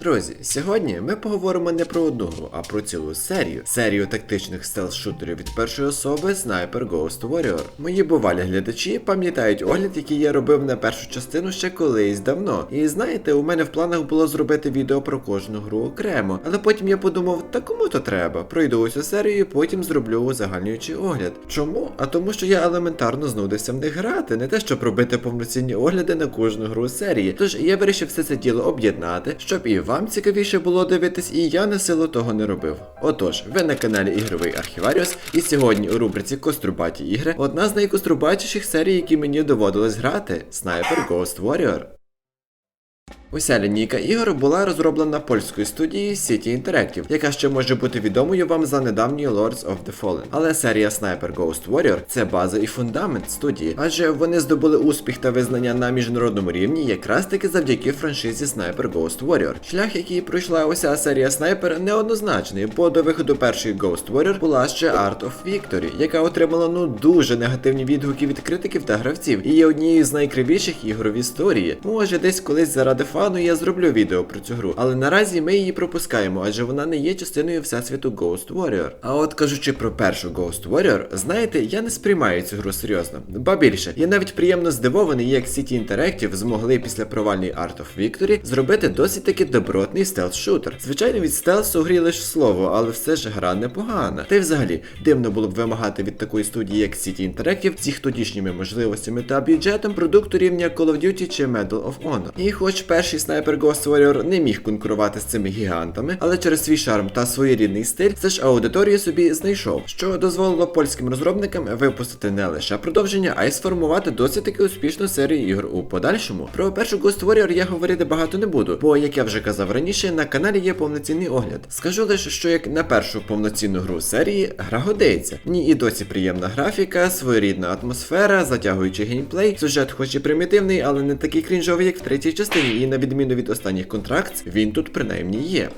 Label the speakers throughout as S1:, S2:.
S1: Друзі, сьогодні ми поговоримо не про одну гру, а про цілу серію. Серію тактичних стелс-шутерів від першої особи Sniper Ghost Warrior. Мої бувалі глядачі пам'ятають огляд, який я робив на першу частину ще колись давно. І знаєте, у мене в планах було зробити відео про кожну гру окремо. Але потім я подумав, та кому то треба? Пройду усю серію і потім зроблю узагальнюючий огляд. Чому? А тому, що я елементарно знудився в них грати, не те, щоб робити повноцінні огляди на кожну гру серії. Тож я вирішив все це діло об'єднати, щоб і вам цікавіше було дивитись, і я на силу того не робив. Отож, ви на каналі Ігровий Архіваріус, і сьогодні у рубриці Кострубаті ігри одна з найкострубатіших серій, які мені доводилось грати Sniper Ghost Warrior. Уся лінійка ігор була розроблена польською студією City Interactive, яка ще може бути відомою вам за недавньою Lords of the Fallen. Але серія Sniper Ghost Warrior це база і фундамент студії, адже вони здобули успіх та визнання на міжнародному рівні якраз таки завдяки франшизі Sniper Ghost Warrior. Шлях, який пройшла уся серія Sniper, неоднозначний, бо до виходу першої Ghost Warrior була ще Art of Victory, яка отримала ну дуже негативні відгуки від критиків та гравців, і є однією з найкривіших ігор в історії. Може, десь колись заради фану я зроблю відео про цю гру, але наразі ми її пропускаємо, адже вона не є частиною всесвіту Ghost Warrior. А от кажучи про першу Ghost Warrior, знаєте, я не сприймаю цю гру серйозно. Ба більше, я навіть приємно здивований, як City Interactive змогли після провальної Art of Victory зробити досить таки добротний стелс-шутер. Звичайно, від стелсу грі лише слово, але все ж гра непогана. Та й взагалі, дивно було б вимагати від такої студії, як City Interactive, їх тодішніми можливостями та бюджетом продукту рівня Call of Duty чи Medal of Honor. І хоч перший Sniper Ghost Warrior не міг конкурувати з цими гігантами, але через свій шарм та своєрідний стиль все ж аудиторію собі знайшов, що дозволило польським розробникам випустити не лише продовження, а й сформувати досить таки успішну серію ігор у подальшому. Про першу Ghost Warrior я говорити багато не буду, бо як я вже казав раніше, на каналі є повноцінний огляд. Скажу лише, що як на першу повноцінну гру серії, гра годиться. В ній і досі приємна графіка, своєрідна атмосфера, затягуючий геймплей, сюжет хоч і примітивний, але не такий крінжовий, як в третій частині, і на відміну від останніх контракт, він тут принаймні є.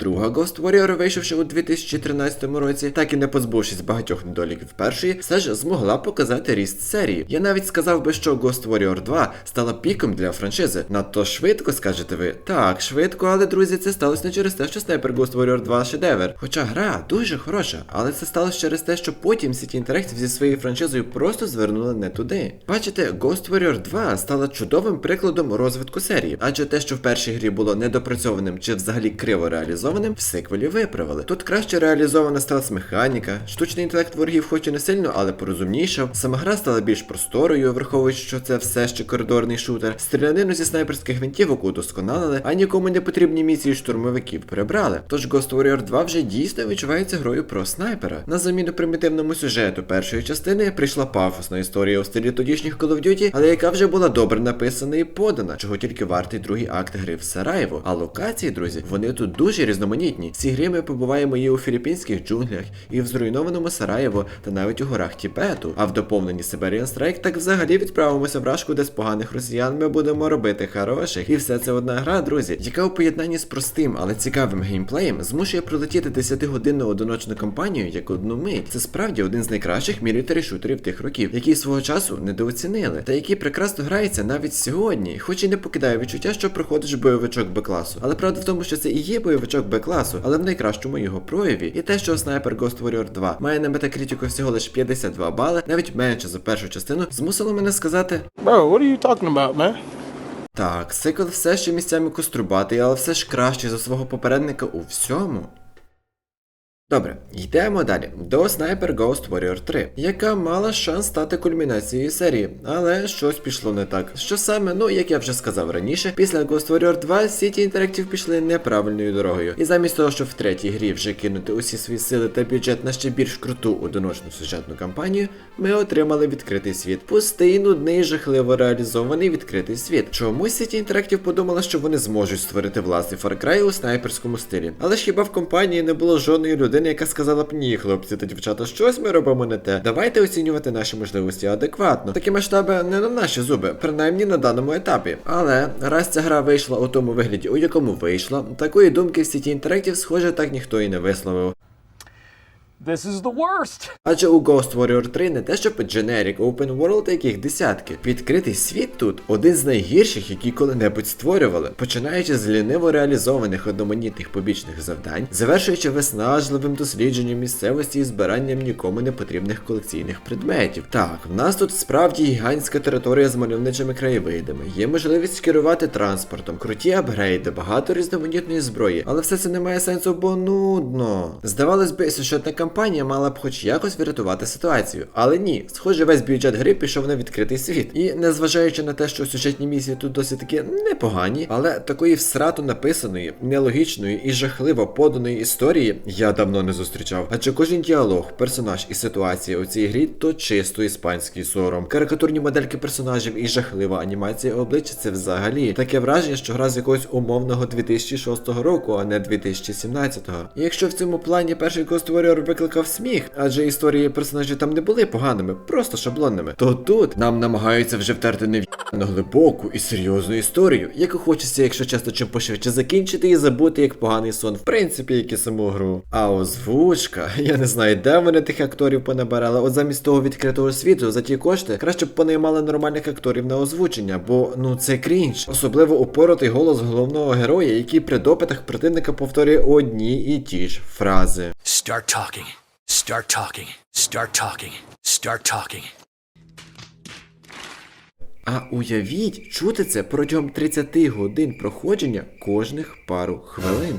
S1: Друга Ghost Warrior, вийшовши у 2013 році, так і не позбувшись багатьох недоліків першої, все ж змогла показати ріст серії. Я навіть сказав би, що Ghost Warrior 2 стала піком для франшизи. Надто швидко, скажете ви. Так, швидко, але друзі, це сталося не через те, що Sniper Ghost Warrior 2 шедевр. Хоча гра дуже хороша, але це сталося через те, що потім City Interactive зі своєю франшизою просто звернули не туди. Бачите, Ghost Warrior 2 стала чудовим прикладом розвитку серії, адже те, що в першій грі було недопрацьованим чи взагалі криво реалізованим, в сиквелі виправили. Тут краще реалізована стелс-механіка, штучний інтелект ворогів хоч і не сильно, але порозумнішав. Сама гра стала більш просторою, враховуючи, що це все ще коридорний шутер. Стрілянину зі снайперських гвинтівок удосконалили, а нікому не потрібні місії штурмовиків прибрали. Тож Ghost Warrior 2 вже дійсно відчувається грою про снайпера. На заміну примітивному сюжету першої частини прийшла пафосна історія у стилі тодішніх Call of Duty, але яка вже була добре написана і подана, чого тільки вартий другий акт гри в Сараєво. А локації, друзі, вони тут дуже різноманітні. В цій грі ми побуваємо і у філіппінських джунглях, і в зруйнованому Сараєво, та навіть у горах Тібету. А в доповненні Siberian Strike так взагалі відправимося в рашку, де з поганих росіян ми будемо робити хороших. І все це одна гра, друзі, яка у поєднанні з простим, але цікавим геймплеєм змушує пролетіти 10-годинну одиночну кампанію як одну мить. Це справді один з найкращих мілітарі шутерів тих років, які свого часу недооцінили, та який прекрасно грається навіть сьогодні, хоч і не покидає відчуття, що проходиш бойовичок Б-класу. Але правда в тому, що це і є бойовичок Б-класу, але в найкращому його прояві. І те, що Sniper Ghost Warrior 2 має на метакритику всього лише 52 бали, навіть менше за першу частину, змусило мене сказати.
S2: Bro, what are you talking about, man?
S1: Так, сиквел все ще місцями кострубатий, але все ж краще за свого попередника у всьому. Добре, йдемо далі до Sniper Ghost Warrior 3, яка мала шанс стати кульмінацією серії, але щось пішло не так. Що саме, ну як я вже сказав раніше, після Ghost Warrior 2 City Interactive пішли неправильною дорогою. І замість того, щоб в третій грі вже кинути усі свої сили та бюджет на ще більш круту одиночну сюжетну кампанію, ми отримали відкритий світ. Пустий, нудний, жахливо реалізований відкритий світ. Чомусь City Interactive подумала, що вони зможуть створити власний Far Cry у снайперському стилі. Але ж хіба в компанії не було жодної людини, яка сказала б ні, хлопці та дівчата, щось ми робимо не те. Давайте оцінювати наші можливості адекватно. Такі масштаби не на наші зуби, принаймні на даному етапі. Але раз ця гра вийшла у тому вигляді, у якому вийшла, такої думки в сіті інтерактів, схоже, так ніхто і не висловив.
S3: This is the worst.
S1: Адже у Ghost Warrior 3 не те, щоб generic open world, яких десятки. Відкритий світ тут один з найгірших, які коли-небудь створювали, починаючи з ліниво реалізованих одноманітних побічних завдань, завершуючи виснажливим дослідженням місцевості і збиранням нікому не потрібних колекційних предметів. Так, в нас тут справді гігантська територія з мальовничими краєвидами, є можливість керувати транспортом, круті апгрейди, багато різноманітної зброї, але все це не має сенсу, бо нудно. Здавалось би, сюжетна кампанія мала б хоч якось врятувати ситуацію, але ні, схоже, весь бюджет гри пішов на відкритий світ. І незважаючи на те, що сюжетні місії тут досить таки непогані, але такої всрату написаної, нелогічної і жахливо поданої історії я давно не зустрічав. Адже кожен діалог, персонаж і ситуація у цій грі то чисто іспанський сором. Карикатурні модельки персонажів і жахлива анімація обличчя це взагалі таке враження, що гра з якогось умовного 2006 року, а не 2017. І якщо в цьому плані перший Ghost Warrior викликав сміх, адже історії персонажів там не були поганими, просто шаблонними, то тут нам намагаються вже втерти нев'яно глибоку і серйозну історію, яку хочеться, якщо чесно, чим пошвидше закінчити і забути як поганий сон, в принципі, як і саму гру. А озвучка, я не знаю, де вони тих акторів понабирали. От замість того відкритого світу за ті кошти краще б понаймали нормальних акторів на озвучення, бо ну це крінж. Особливо упоротий голос головного героя, який при допитах противника повторює одні і ті ж фрази.
S4: Start talking. Start talking. Start talking. Start talking.
S1: А уявіть, чути це протягом 30 годин проходження кожних пару хвилин.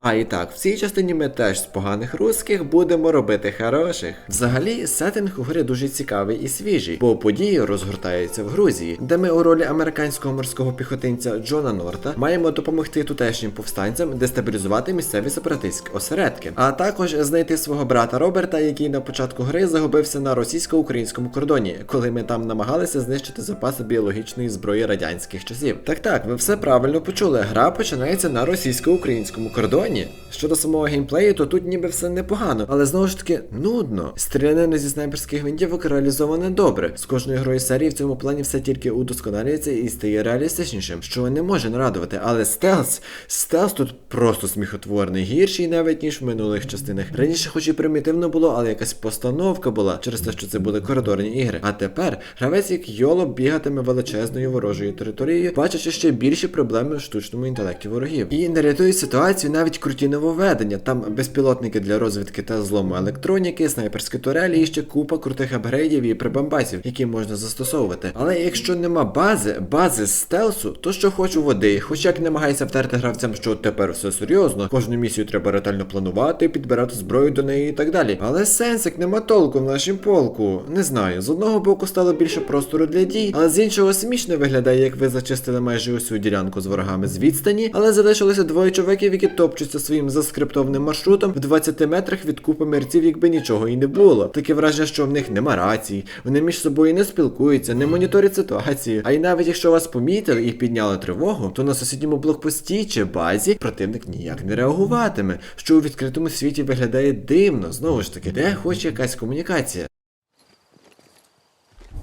S1: А і так, в цій частині ми теж з поганих русських будемо робити хороших. Взагалі, сеттинг у гри дуже цікавий і свіжий, бо події розгортаються в Грузії, де ми у ролі американського морського піхотинця Джона Норта маємо допомогти тутешнім повстанцям дестабілізувати місцеві сепаратистські осередки, а також знайти свого брата Роберта, який на початку гри загубився на російсько-українському кордоні, коли ми там намагалися знищити запаси біологічної зброї радянських часів. Так так, ви все правильно почули. Гра починається на російсько-українському кордоні. Щодо самого геймплею, то тут ніби все непогано, але знову ж таки нудно. Стрілянина зі снайперських гвинтівок реалізоване добре. З кожною грою серії в цьому плані все тільки удосконалюється і стає реалістичнішим, що не може не радувати. Але стелс, стелс тут просто сміхотворний, гірший навіть ніж в минулих частинах. Раніше, хоч і примітивно було, але якась постановка була через те, що це були коридорні ігри. А тепер гравець як йоло бігатиме величезною ворожою територією, бачачи ще більші проблеми в штучному інтелекті ворогів. І не рятують ситуацію навіть круті нововведення. Там безпілотники для розвідки та злому електроніки, снайперські турелі і ще купа крутих апгрейдів і прибамбасів, які можна застосовувати. Але якщо нема бази, бази стелсу, то що хочу води, хоч як намагайся втерти гравцям, що тепер все серйозно, кожну місію треба ретельно планувати, підбирати зброю до неї і так далі. Але сенсик нема толку в нашім полку. Не знаю, з одного боку стало більше простору для дій, але з іншого смішно виглядає, як ви зачистили майже усю ділянку з ворогами з відстані, але залишилося двоє чоловіків, які топчуться своїм заскриптованим маршрутом в 20 метрах від купи мерців, якби нічого і не було. Таке враження, що в них нема рацій, вони між собою не спілкуються, не моніторять ситуацію. А й навіть якщо вас помітили і підняли тривогу, то на сусідньому блокпості чи базі противник ніяк не реагуватиме, що у відкритому світі виглядає дивно. Знову ж таки, де хоч якась комунікація.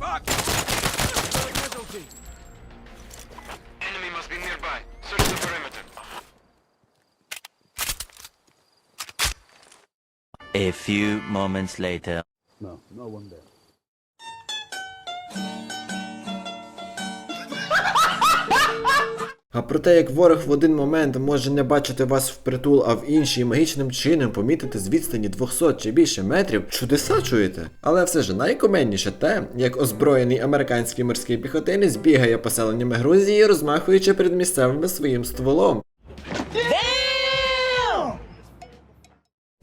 S5: Enemy
S6: A few moments later.
S3: No, no one there.
S1: А про те, як ворог в один момент може не бачити вас впритул, а в інший магічним чином помітити з відстані 200 чи більше метрів, чудеса чуєте? Але все ж найкоменніше те, як озброєний американський морський піхотинець бігає поселеннями Грузії, розмахуючи перед місцевими своїм стволом.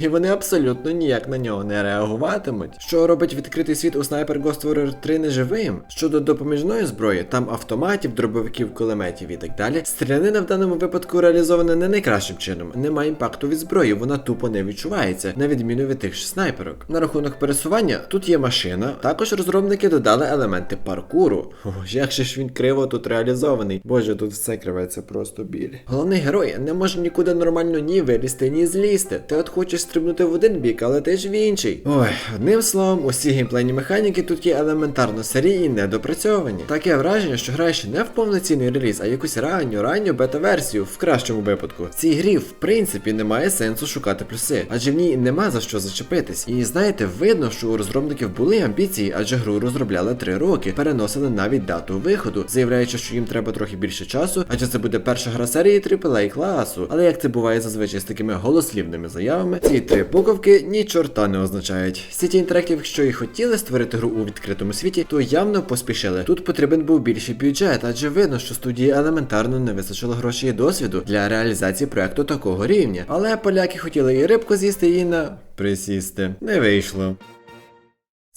S1: І вони абсолютно ніяк на нього не реагуватимуть. Що робить відкритий світ у Sniper Ghost Warrior 3 неживим? Щодо допоміжної зброї, там автоматів, дробовиків, кулеметів і так далі. Стрілянина в даному випадку реалізована не найкращим чином. Немає імпакту від зброї, вона тупо не відчувається, на відміну від тих ж снайперок. На рахунок пересування, тут є машина. Також розробники додали елементи паркуру. О, як же ж він криво тут реалізований. Боже, тут все криветься просто біль. Головний герой не може нікуди нормально ні вилізти, ні злізти. Ти от хочеш стрибнути в один бік, але теж в інший. Ой, одним словом, усі геймплейні механіки тут є елементарно старі і недопрацьовані. Таке враження, що граєш не в повноцінний реліз, а якусь ранню, ранню бета-версію, в кращому випадку. В цій грі, в принципі, немає сенсу шукати плюси, адже в ній нема за що зачепитись. І знаєте, видно, що у розробників були амбіції, адже гру розробляли 3 роки, переносили навіть дату виходу, заявляючи, що їм треба трохи більше часу, адже це буде перша гра серії AAA класу. Але як це буває зазвичай з такими голослівними заявами, ці три буковки ні чорта не означають. Сіті інтерактів, якщо і хотіли створити гру у відкритому світі, то явно поспішили. Тут потрібен був більший бюджет, адже видно, що студії елементарно не вистачило грошей і досвіду для реалізації проекту такого рівня. Але поляки хотіли і рибку з'їсти, і на присісти. Не вийшло.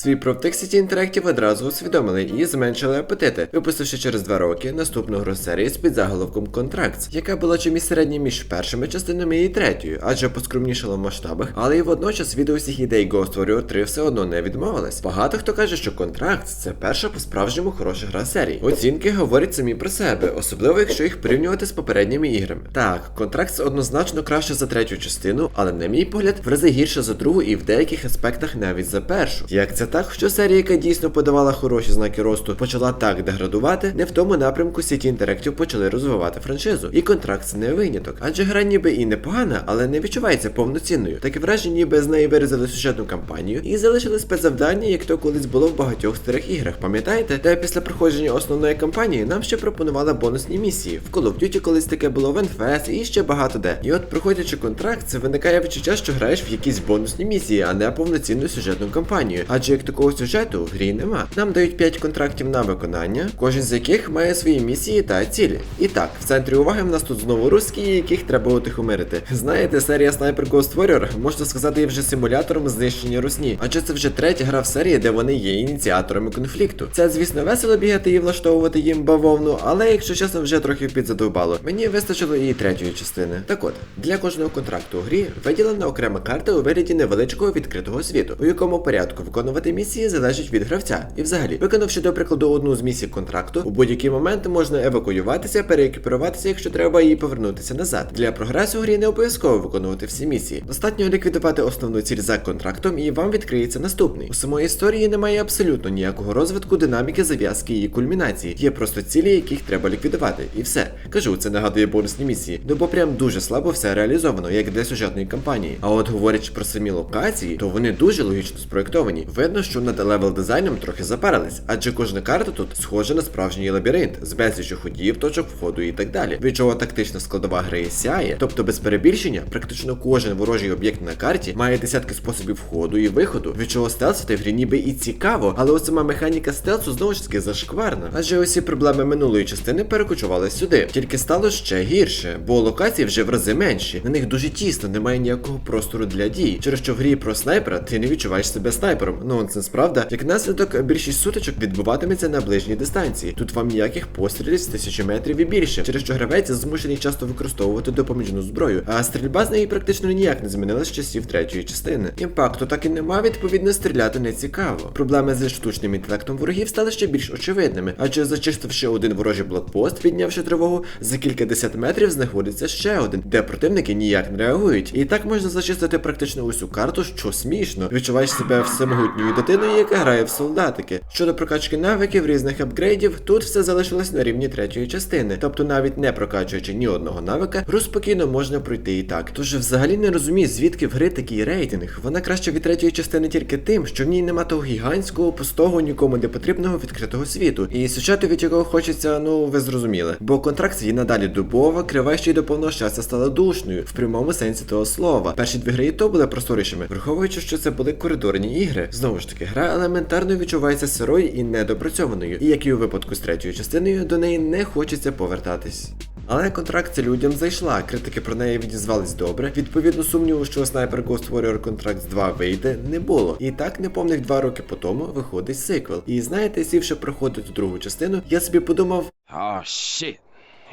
S1: Свій провтик City Interactive одразу усвідомили і зменшили апетити, випустивши через два роки наступну гру серії з підзаголовком Contracts, яка була чимось середньо між першими частинами і третьою, адже поскромнішала в масштабах, але і водночас від усіх ідей Ghost Warrior 3 все одно не відмовилась. Багато хто каже, що Contracts це перша по-справжньому хороша гра серії. Оцінки говорять самі про себе, особливо якщо їх порівнювати з попередніми іграми. Так, Contracts однозначно краще за третю частину, але на мій погляд, в рази гірше за другу і в деяких аспектах навіть за першу. Як це так, що серія, яка дійсно подавала хороші знаки росту, почала так деградувати, не в тому напрямку City Interactive почали розвивати франшизу. І контракт це не виняток. Адже гра ніби і непогана, але не відчувається повноцінною. Таке враження, ніби з неї вирізали сюжетну кампанію і залишили спецзавдання, як то колись було в багатьох старих іграх. Пам'ятаєте, де після проходження основної кампанії нам ще пропонували бонусні місії. В Call of Duty колись таке було в NFS і ще багато де. І от проходячи контракт, це виникає відчуття, що граєш в якісь бонусні місії, а не повноцінну сюжетну кампанію. Адже як такого сюжету в грі нема. Нам дають 5 контрактів на виконання, кожен з яких має свої місії та цілі. І так, в центрі уваги в нас тут знову русські, яких треба утихомирити. Знаєте, серія Sniper Ghost Warrior, можна сказати, є вже симулятором знищення русні, адже це вже третя гра в серії, де вони є ініціаторами конфлікту. Це, звісно, весело бігати і влаштовувати їм бавовну, але якщо чесно, вже трохи підзадовбало. Мені вистачило і третьої частини. Так от, для кожного контракту у грі виділена окрема карта у вигляді невеличкого відкритого світу, у якому порядку виконувати місії залежить від гравця. І взагалі, виконавши до прикладу одну з місій контракту, у будь-який момент можна евакуюватися, переекіпіруватися, якщо треба, і повернутися назад. Для прогресу грі не обов'язково виконувати всі місії. Достатньо ліквідувати основну ціль за контрактом, і вам відкриється наступний. У самої історії немає абсолютно ніякого розвитку, динаміки, зав'язки і кульмінації. Є просто цілі, яких треба ліквідувати. І все. Кажу, це нагадує бонусні місії. Ну бо прям дуже слабо все реалізовано, як для сюжетної кампанії. А от говорячи про самі локації, то вони дуже логічно спроєктовані. Видно, що над левел дизайном трохи запарились, адже кожна карта тут схожа на справжній лабіринт з безлічю ходів, точок входу і так далі. Від чого тактична складова гри сяє, тобто без перебільшення, практично кожен ворожий об'єкт на карті має десятки способів входу і виходу, від чого стелсити в грі ніби і цікаво, але от сама механіка стелсу знову ж таки зашкварна. Адже усі проблеми минулої частини перекочували сюди. Тільки стало ще гірше, бо локації вже в рази менші. На них дуже тісно, немає ніякого простору для дій. Через що в грі про снайпера ти не відчуваєш себе снайпером. Ну це справда. Як наслідок, більшість сутичок відбуватиметься на ближній дистанції. Тут вам ніяких пострілів з тисячі метрів і більше, через що гравець змушений часто використовувати допоміжну зброю, а стрільба з неї практично ніяк не змінилась з часів третьої частини. Імпакту так і нема, відповідно, стріляти не цікаво. Проблеми зі штучним інтелектом ворогів стали ще більш очевидними, адже зачистивши один ворожий блокпост, піднявши тривогу, за кількадесят метрів знаходиться ще один, де противники ніяк не реагують. І так можна зачистити практично усю карту, що смішно. Відчуваєш себе всемогутньою дитиною, яка грає в солдатики. Щодо прокачки навиків різних апгрейдів, тут все залишилось на рівні третьої частини. Тобто, навіть не прокачуючи ні одного навика, гру спокійно можна пройти і так. Тож взагалі не розумію, звідки в гри такий рейтинг. Вона краще від третьої частини тільки тим, що в ній нема того гігантського, пустого, нікому не потрібного відкритого світу. І сюжету від якого хочеться, ну ви зрозуміли. Бо контракт є надалі дубова, крива ще й до повного щастя стала душною, в прямому сенсі того слова. Перші дві гри і то були просторішими, враховуючи, що це були коридорні ігри. Знову ж таки, гра елементарно відчувається сирою і недопрацьованою. І як і у випадку з третьою частиною, до неї не хочеться повертатись. Але контракт людям зайшла, критики про неї відізвались добре. Відповідно, сумніву, що Sniper Ghost Warrior Contracts 2 вийде, не було. І так неповних два роки по тому виходить сиквел. І знаєте, сівши проходити другу частину, я собі подумав,
S7: Oh shit.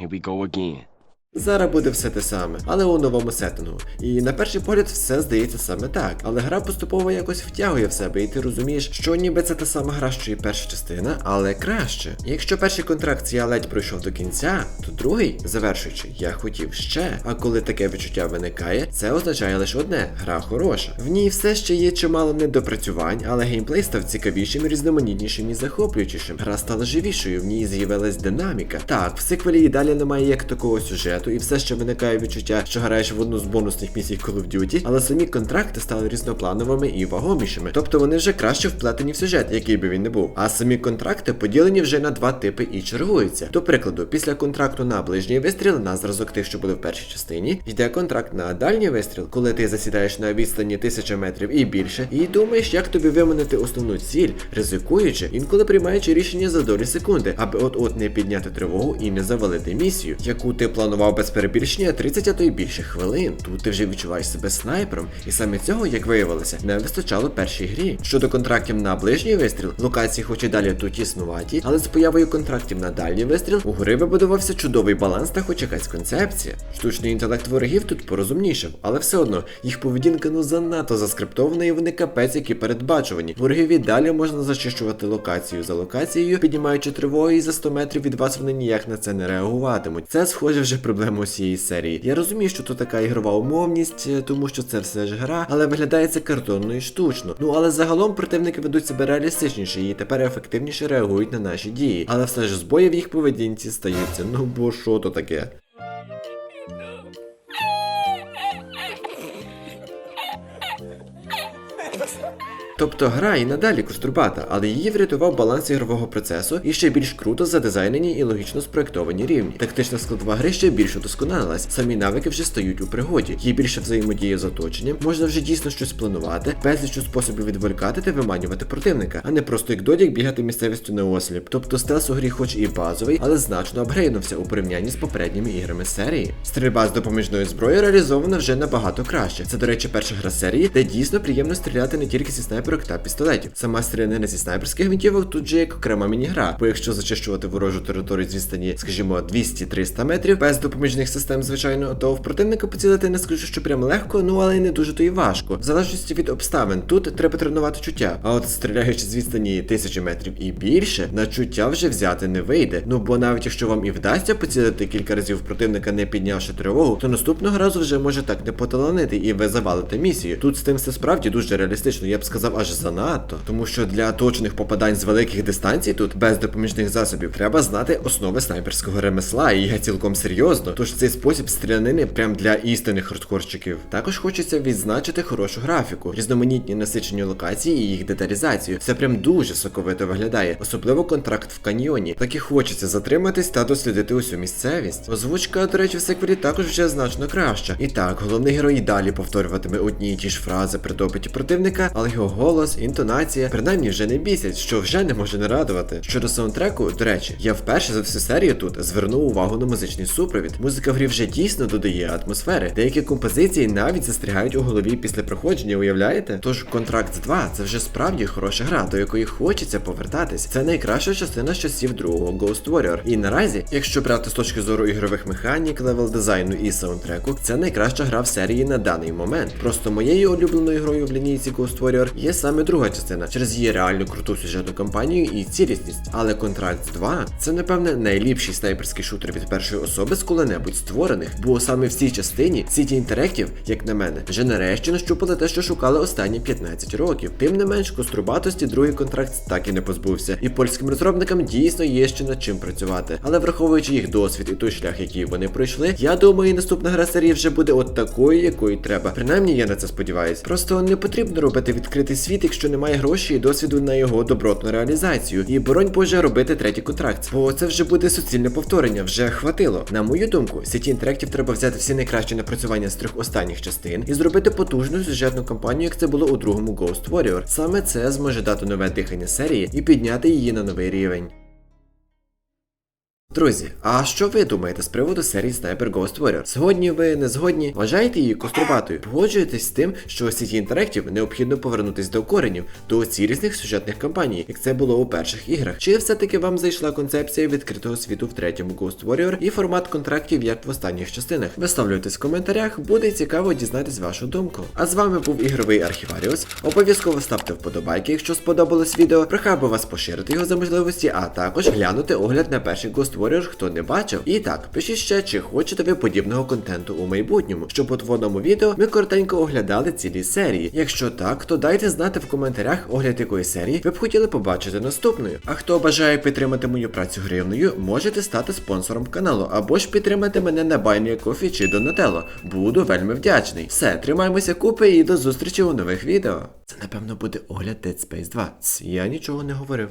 S7: Here we go again.
S1: Зараз буде все те саме, але у новому сеттингу. І на перший погляд все здається саме так. Але гра поступово якось втягує в себе, і ти розумієш, що ніби це та сама гра, що і перша частина, але краще. Якщо перший контракт я ледь пройшов до кінця, то другий, завершуючи, я хотів ще. А коли таке відчуття виникає, це означає лише одне: гра хороша. В ній все ще є чимало недопрацювань, але геймплей став цікавішим, різноманітнішим і захоплюючішим. Гра стала живішою, в ній з'явилась динаміка. Так, в сиквелі і далі немає як такого сюжету, і все ще виникає відчуття, що граєш в одну з бонусних місій Call of Duty, але самі контракти стали різноплановими і вагомішими. Тобто вони вже краще вплетені в сюжет, який би він не був. А самі контракти поділені вже на два типи і чергуються. До прикладу, після контракту на ближній вистріл, на зразок тих, що були в першій частині, йде контракт на дальній вистріл, коли ти засідаєш на відстані тисяча метрів і більше, і думаєш, як тобі виманити основну ціль, ризикуючи, інколи приймаючи рішення за долі секунди, аби от-от не підняти тривогу і не завалити місію, яку ти планував без перебільшення 30, а то й більше хвилин. Тут ти вже відчуваєш себе снайпером, і саме цього, як виявилося, не вистачало першій грі. Щодо контрактів на ближній вистріл, локації хоч і далі тут існуваті, але з появою контрактів на дальній вистріл у гри вибудувався чудовий баланс та хоч якась концепція. Штучний інтелект ворогів тут порозумнішав, але все одно їх поведінка ну занадто заскриптована і вони капець, які передбачувані. Ворогів далі можна зачищувати локацію за локацією, піднімаючи тривогу, і за 100 метрів від вас вони ніяк на це не реагуватимуть. Це схоже вже проблема усієї серії. Я розумію, що тут така ігрова умовність, е, тому що це все ж гра, але виглядає це картонно і штучно. Ну але загалом противники ведуть себе реалістичніше і тепер ефективніше реагують на наші дії. Але все ж збої в їх поведінці стаються. Ну бо що то таке? Тобто гра і надалі кострубата, але її врятував баланс ігрового процесу і ще більш круто задизайнені і логічно спроектовані рівні. Тактична складова гри ще більше досконалилась, самі навики вже стають у пригоді, є більше взаємодії з оточенням, можна вже дійсно щось планувати, безліч способів відволікати та виманювати противника, а не просто як додік бігати місцевістю на осліп. Тобто стелс у грі хоч і базовий, але значно апгрейднувся у порівнянні з попередніми іграми серії. Стрільба з допоміжної зброї реалізована вже набагато краще. Це, до речі, перша гра серії, де дійсно приємно стріляти не тільки зі снайперок та пістолетів. Сама стрілянина зі снайперських гвинтівок тут же як окрема міні-гра, бо якщо зачищувати ворожу територію з відстані, скажімо, 200-300 метрів, без допоміжних систем, звичайно, то в противника поцілити не скажу, що прям легко, ну але й не дуже то й важко. В залежності від обставин, тут треба тренувати чуття. А от стріляючи з відстані тисячі метрів і більше, на чуття вже взяти не вийде. Ну бо навіть якщо вам і вдасться поцілити кілька разів противника, не піднявши тривогу, то наступного разу вже може так не поталанити і ви завалите місію. Тут з тим все справді дуже реалістично, я б сказав, аж занадто. Тому що для точних попадань з великих дистанцій тут без допоміжних засобів треба знати основи снайперського ремесла, і я цілком серйозно. Тож цей спосіб стрілянини прям для істинних хардкорщиків. Також хочеться відзначити хорошу графіку, різноманітні насичені локації і їх деталізацію. Це прям дуже соковито виглядає, особливо контракт в каньйоні. Так і хочеться затриматись та дослідити усю місцевість. Озвучка, до речі, в секвелі також вже значно краща. І так, головний герой і далі повторюватиме одні й ті ж фрази при допиті противника, але його голос, інтонація, принаймні вже не бісять, що вже не може не радувати. Щодо саундтреку, до речі, я вперше за всю серію тут звернув увагу на музичний супровід. Музика в грі вже дійсно додає атмосфери. Деякі композиції навіть застрягають у голові після проходження, уявляєте? Тож контракт 2 це вже справді хороша гра, до якої хочеться повертатись. Це найкраща частина часів другого Ghost Warrior. І наразі, якщо брати з точки зору ігрових механік, левел дизайну і саундтреку, це найкраща гра в серії на даний момент. Просто моєю улюбленою грою в лінійці Ghost Warrior є саме друга частина через її реально круту сюжетну кампанію і цілісність. Але Contracts 2 це напевне найліпший снайперський шутер від першої особи з коли-небудь створених, бо саме в цій частині City Interactive, як на мене, вже нарешті нащупали те, що шукали останні 15 років. Тим не менш, кострубатості другий контракт так і не позбувся, і польським розробникам дійсно є ще над чим працювати. Але враховуючи їх досвід і той шлях, який вони пройшли, я думаю, наступна гра серії вже буде от такою, якою треба. Принаймні я на це сподіваюсь. Просто не потрібно робити відкритий світ, якщо немає грошей і досвіду на його добротну реалізацію. І боронь Боже робити третій контракт. Бо це вже буде суцільне повторення, вже хватило. На мою думку, City Interactive треба взяти всі найкращі напрацювання з трьох останніх частин і зробити потужну сюжетну кампанію, як це було у другому Ghost Warrior. Саме це зможе дати нове дихання серії і підняти її на новий рівень. Друзі, а що ви думаєте з приводу серії Sniper Ghost Warrior? Згодні ви не згодні? Вважаєте її кострубатою? Погоджуєтесь з тим, що у сіті інтерактів необхідно повернутись до коренів, до цілісних сюжетних кампаній, як це було у перших іграх? Чи все-таки вам зайшла концепція відкритого світу в третьому Ghost Warrior і формат контрактів, як в останніх частинах? Висловлюйтесь в коментарях, буде цікаво дізнатись вашу думку. А з вами був ігровий архіваріус. Обов'язково ставте вподобайки, якщо сподобалось відео. Прохав би вас поширити його за можливості, а також глянути огляд на перший Ghost Warrior, хто не бачив. І так, пишіть ще, чи хочете ви подібного контенту у майбутньому, щоб у твоєму відео ми коротенько оглядали цілі серії. Якщо так, то дайте знати в коментарях огляд якої серії ви б хотіли побачити наступною. А хто бажає підтримати мою працю гривною, можете стати спонсором каналу або ж підтримати мене на Buy Coffee чи Donatello. Буду вельми вдячний. Все, тримаємося купи і до зустрічі у нових відео. Це напевно буде огляд Dead Space 2. Ц, Я нічого не говорив.